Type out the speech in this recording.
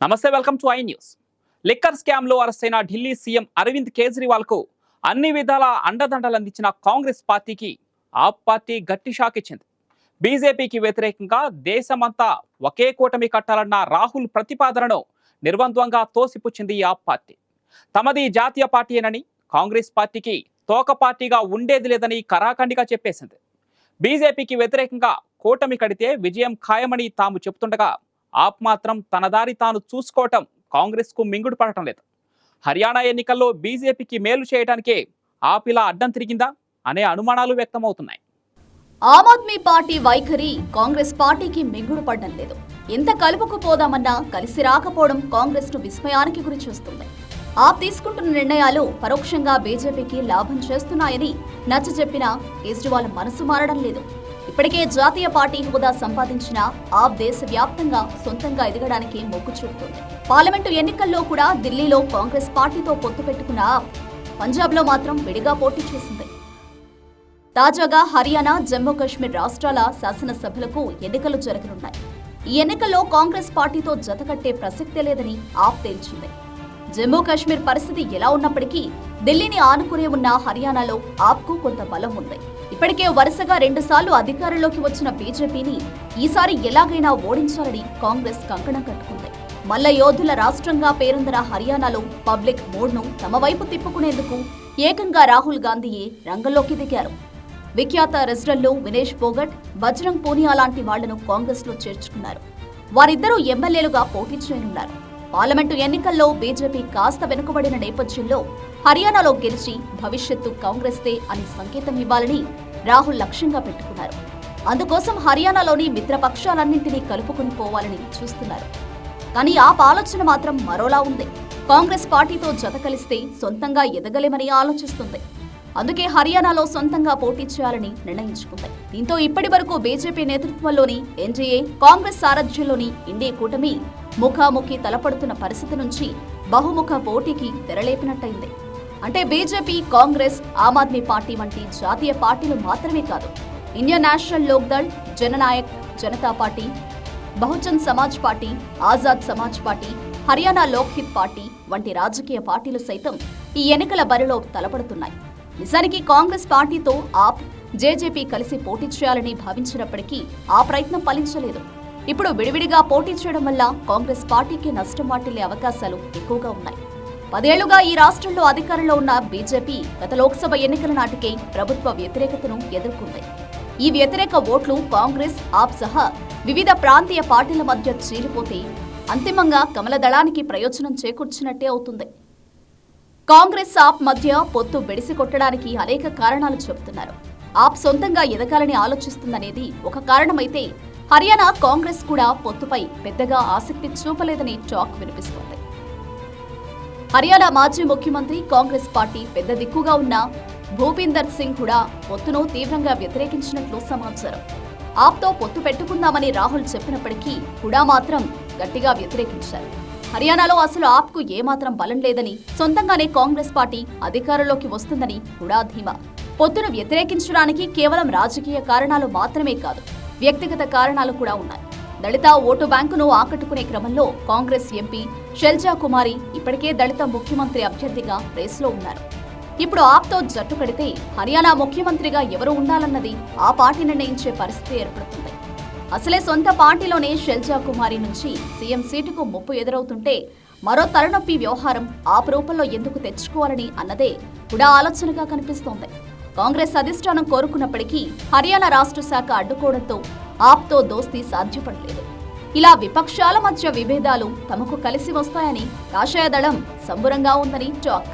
నమస్తే welcome to I news. Liquor స్కామ్లో అరెస్టైన ఢిల్లీ సీఎం అరవింద్ కేజ్రీవాల్కు అన్ని విధాల అండదండలు అందించిన కాంగ్రెస్ పార్టీకి ఆప్ పార్టీ గట్టి షాక్ ఇచ్చింది. బీజేపీకి వ్యతిరేకంగా దేశమంతా ఒకే కూటమి కట్టాలన్న రాహుల్ ప్రతిపాదనను నిర్బంధంగా తోసిపుచ్చింది ఆ ఆప్ పార్టీ. తమది జాతీయ పార్టీయేనని కాంగ్రెస్ పార్టీకి తోక పార్టీగా ఉండేది లేదని కరాఖండిగా చెప్పేసింది. బీజేపీకి వ్యతిరేకంగా కూటమి కడితే విజయం ఖాయమని తాము చెబుతుండగా ఆప్ మాత్రం తన దారి తాను చూసుకోవటం కాంగ్రెస్కు మింగుడు పడటం లేదు. హర్యానా ఎన్నికల్లో బీజేపీకి మేలు చేయడానికే ఆప్ ఇలా అడ్డం తిరిగిందా అనే అనుమానాలు వ్యక్తమవుతున్నాయి. ఆమ్ ఆద్మీ పార్టీ వైఖరి కాంగ్రెస్ పార్టీకి మింగుడు పడడం లేదు. ఎంత కలుపుకుపోదామన్నా కలిసి రాకపోవడం కాంగ్రెస్ను విస్మయానికి గురి చేస్తుంది. ఆప్ తీసుకుంటున్న నిర్ణయాలు పరోక్షంగా బీజేపీకి లాభం చేస్తున్నాయని నచ్చజెప్పిన కేజ్రీవాల్ మనసు మారడం లేదు. ఇప్పటికే జాతీయ పార్టీ హోదా సంపాదించిన ఆప్ దేశవ్యాప్తంగా సొంతంగా ఎదగడానికి మొగ్గు చూపుతోంది. పార్లమెంటు ఎన్నికల్లో కూడా ఢిల్లీలో కాంగ్రెస్ పార్టీతో పొత్తు పెట్టుకున్న ఆప్ పంజాబ్లో మాత్రం విడిగా పోటీ చేసింది. తాజాగా హర్యానా జమ్మూ కాశ్మీర్ రాష్ట్రాల శాసనసభలకు ఎన్నికలు జరగనున్నాయి. ఈ ఎన్నికల్లో కాంగ్రెస్ పార్టీతో జతకట్టే ప్రసక్తే లేదని ఆప్ తేల్చింది. జమ్మూ కాశ్మీర్ పరిస్థితి ఎలా ఉన్నప్పటికీ ఢిల్లీని ఆనుకునే ఉన్న హర్యానాలో ఆప్కు కొంత బలం ఉంది. ఇప్పటికే వరుసగా రెండుసార్లు అధికారంలోకి వచ్చిన బీజేపీని ఈసారి ఎలాగైనా ఓడించాలని కాంగ్రెస్ కంకణం కట్టుకుంది. మల్ల యోధుల రాష్ట్రంగా పేరొందిన హర్యానాలో పబ్లిక్ మూడ్ను తమ వైపు తిప్పుకునేందుకు ఏకంగా రాహుల్ గాంధీయే రంగంలోకి దిగారు. విఖ్యాత రెజ్లర్లు వినేష్ పోగట్ బజరంగ్ పూనియా లాంటి వాళ్ళను కాంగ్రెస్లో చేర్చుకున్నారు. వారిద్దరూ ఎమ్మెల్యేలుగా పోటీ చేయనున్నారు. పార్లమెంటు ఎన్నికల్లో బీజేపీ కాస్త వెనుకబడిన నేపథ్యంలో హర్యానాలో గెలిచి భవిష్యత్తు కాంగ్రెస్దే అని సంకేతం ఇవ్వాలని రాహుల్ లక్ష్యంగా పెట్టుకున్నారు. అందుకోసం హర్యానాలోని మిత్రపక్షాలన్నింటినీ కలుపుకుని పోవాలని చూస్తున్నారు. కానీ ఆ ఆలోచన మాత్రం మరోలా ఉంది. కాంగ్రెస్ పార్టీతో జత కలిస్తే సొంతంగా ఎదగలేమని ఆలోచిస్తుంది. అందుకే హర్యానాలో సొంతంగా పోటీ చేయాలని నిర్ణయించుకుంది. దీంతో ఇప్పటి వరకు బీజేపీ నేతృత్వంలోని ఎన్డీఏ కాంగ్రెస్ సారథ్యంలోని ఇండియా కూటమి ముఖాముఖి తలపడుతున్న పరిస్థితి నుంచి బహుముఖ పోటీకి తెరలేపినట్టయింది. అంటే బీజేపీ కాంగ్రెస్ ఆమ్ ఆద్మీ పార్టీ వంటి జాతీయ పార్టీలు మాత్రమే కాదు Indian National Lokdal Jananayak Janata Party Bahujan Samaj Party Azad Samaj Party Haryana Lokhit Party వంటి రాజకీయ పార్టీలు సైతం ఈ ఎన్నికల బరిలో తలపడుతున్నాయి. నిజానికి కాంగ్రెస్ పార్టీతో ఆప్ జేజేపీ కలిసి పోటీ చేయాలని భావించినప్పటికీ ఆ ప్రయత్నం ఫలించలేదు. ఇప్పుడు విడివిడిగా పోటీ చేయడం వల్ల కాంగ్రెస్ పార్టీకి నష్టం వాటిల్లే అవకాశాలు ఎక్కువగా ఉన్నాయి. పదేళ్ళుగా ఈ రాష్ట్రంలో అధికారంలో ఉన్న బీజేపీ గత లోక్సభ ఎన్నికల నాటికే ప్రభుత్వ వ్యతిరేకతను ఎదుర్కొంది. ఈ వ్యతిరేక ఓట్లు కాంగ్రెస్ ఆప్ సహా వివిధ ప్రాంతీయ పార్టీల మధ్య చీలిపోతే అంతిమంగా కమలదళానికి ప్రయోజనం చేకూర్చినట్టే అవుతుంది. కాంగ్రెస్ ఆప్ మధ్య పొత్తు బెడిసి కొట్టడానికి అనేక కారణాలు చెబుతున్నారు. ఆప్ సొంతంగా ఎదగాలని ఆలోచిస్తుందనేది ఒక కారణమైతే హర్యానా కాంగ్రెస్ కూడా పొత్తుపై పెద్దగా ఆసక్తి చూపలేదని టాక్ వినిపిస్తోంది. హర్యానా మాజీ ముఖ్యమంత్రి కాంగ్రెస్ పార్టీ పెద్ద దిక్కుగా ఉన్న భూపీందర్ సింగ్ కూడా పొత్తును తీవ్రంగా వ్యతిరేకించినట్లు సమాచారం. ఆప్తో పొత్తు పెట్టుకుందామని రాహుల్ చెప్పినప్పటికీ హుడా మాత్రం గట్టిగా వ్యతిరేకించారు. హర్యానాలో అసలు ఆప్కు ఏమాత్రం బలం లేదని సొంతంగానే కాంగ్రెస్ పార్టీ అధికారంలోకి వస్తుందని హుడా ధీమా. పొత్తును వ్యతిరేకించడానికి కేవలం రాజకీయ కారణాలు మాత్రమే కాదు వ్యక్తిగత కారణాలు కూడా ఉన్నాయి. దళిత ఓటు బ్యాంకును ఆకట్టుకునే క్రమంలో కాంగ్రెస్ ఎంపీ షెల్జా కుమారి ఇప్పటికే దళిత ముఖ్యమంత్రి అభ్యర్థిగా రేసులో ఉన్నారు. ఇప్పుడు ఆప్తో జట్టు కడితే హర్యానా ముఖ్యమంత్రిగా ఎవరు ఉండాలన్నది ఆ పార్టీ నిర్ణయించే పరిస్థితి ఏర్పడుతుంది. అసలే సొంత పార్టీలోనే షెల్జా కుమారి నుంచి సీఎం సీటుకు ముప్పు ఎదురవుతుంటే మరో తలనొప్పి వ్యవహారం ఆప రూపంలో ఎందుకు తెచ్చుకోవాలని అన్నదే కూడా ఆలోచనగా కనిపిస్తోంది. కాంగ్రెస్ అధిష్టానం కోరుకున్నప్పటికీ హర్యానా రాష్ట్ర శాఖ అడ్డుకోవడంతో ఆప్తో దోస్తీ సాధ్యపడలేదు. ఇలా విపక్షాల మధ్య విభేదాలు తమకు కలిసి వస్తాయని ఆశయదళం సంబురంగా ఉందని టాక్.